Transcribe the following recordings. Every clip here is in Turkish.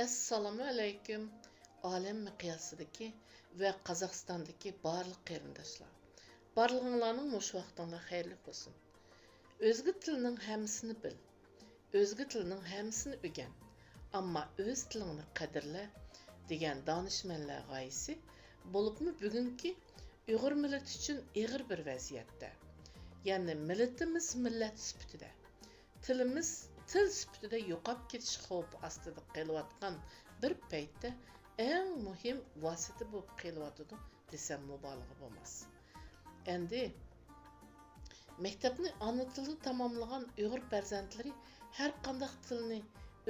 Assalomu alaykum. Olam miqyosidagi va Qozog'istondagi barliq qarindoshlar. Barlig'inglarning mush vaqtinglar xayrli bo'lsin. O'zga tilning hammasini bil. O'zga tilning hammasini o'rgan. Ammo o'z tilingni qadrla degan donishmandlar g'oyasi bo'libmi bugungi Uyg'ur millati uchun ig'ir bir vaziyatda. Ya'ni millatimiz millat sifatida tilimiz til sifatida yo'qolib ketish xavfi ostida qelayotgan bir paytda eng muhim vosita bo'lib qelyotidi desam mubolag'a bo'lmas endi maktabni ona tilida tamomlagan uyg'ur farzandlari har qanday tilni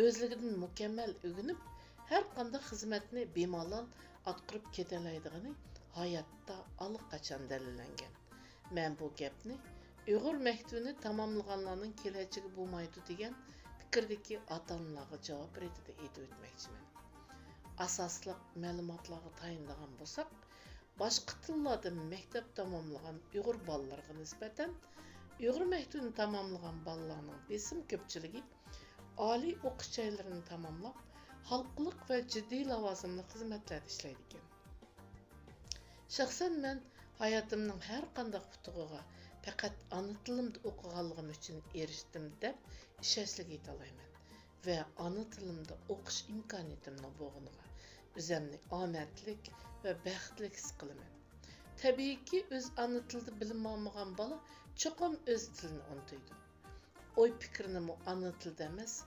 o'zligidan mukammal o'rganib har qanday xizmatni bemalol atqirib ketalaydigani hayotda allaqachon dalillangan man bu gapni Uyghur məktubunu tamamlaganların keləcəyi болмайды деген fikirdəki ata-analарға cavab еті etib Асаслық Asaslıq тайындаған tayinlagan bolsaq, başqa tillarda məktəb tamamlagan Uyğur balalarına nisbətən Uyğur məktubunu tamamlagan balaların besim köpçülüğü ali oqış joylarini tamamlab, xalqlıq və ciddi lavazımlı xizmətlərdə işləydi ekan. Şəxsən mən həyatımның hər faqat ona tilimda o'qiganligim uchun erishdim deb ishonchli aytalayman va ona tilimda o'qish imkoniyatimni bo'lganiga o'zimni omadlik va baxtli his qilaman tabiiyki o'z ona tilida bilim olmagan bola cho'qim o'z tilini unutadi o'y fikrini ona tilida emas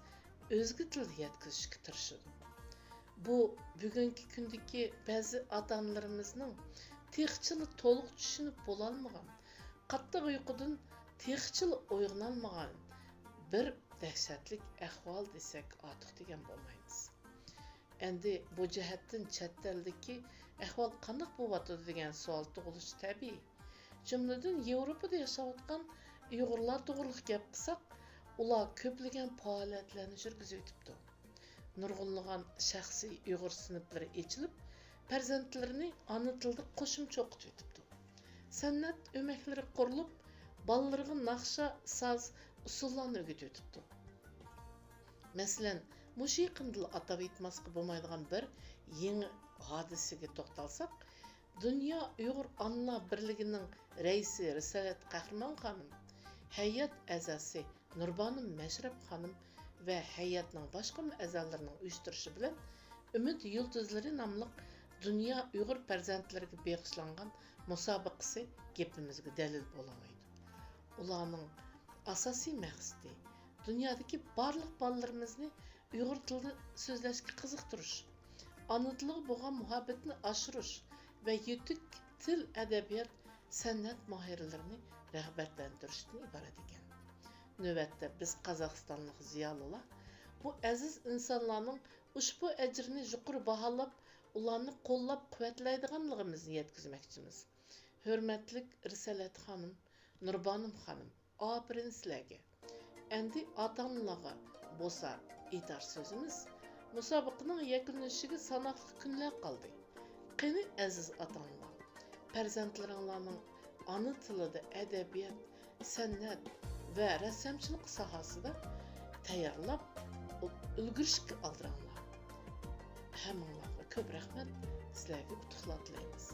o'zga tilda yetkazishga tirishadi bu bugungi kundagi ba'zi ota onalarimizning texchili to'liq tushunib bo'lolmagan qattiq uyqudan texchil uyg'onolmagan bir dahshatlik ahvol desak ortiq degan bo'lmaymiz. Endi bu jihatdan chet eldagi ahvol qandoq bo'lyotidi degan savol tug'ilishi tabiiy. Jumladan yevropada yashayotgan uyg'urlar to'g'riliq gap qilsak ular ko'plagan faoliyatlarni yurgizib o'tibdi nurg'unlagan shaxsiy uyg'ur sinflari ochilib farzandlarini ona tilida qo'shimcha o'qitib o'tibdi сәннәт өмәклері құрылып, балаларға нақша, саз, ұсыллан өгіт өтіпті. Мәселен, мұшы қымдыл атап етмасқы болмайдыған бір еңі ғадысыге тоқталсақ, Дүния ұйғыр анна бірлігінің рейсі Рисалет Қахрман ханым, Хәйят әзасы Нұрбаным Мәшіреп ханым вә Хәйятның башқа әзаларының ұйыштырышы білән Үміт Йылдызлары намлық dunyo uyg'ur farzandlariga bag'ishlangan musobaqasi gapimizga dalil bo'lamaydi ularning asosiy maqsadi dunyodagi barliq bolalarimizni uyg'ur tilida so'zlashga qiziqtirish ona tiliga bo'lgan muhabbatni oshirish va yetuk til adabiyot san'at mohirlarini rag'batlantirishdan iborat ekan navbatda biz qozog'istonlik ziyolilar bu aziz insonlarning ushbu ajrni yuqori baholab ularni qo'llab quvvatlaydiganligimizni yetkazmoqchimiz. Hurmatli risolat xonim nurbonim xonim opirin sizlarga endi ota onalarga bo'lsa aytar so'zimiz musobaqaning yakunlanishiga sanoqli kunlar qoldi qani aziz ota onalar farzandlaringlarning ona tilida adabiyot san'at va rassomchilik sohasida tayyorlab ulgurishga oldiringlar hammanglarga ko'p rahmat. Sizlarga utuqlar tilaymiz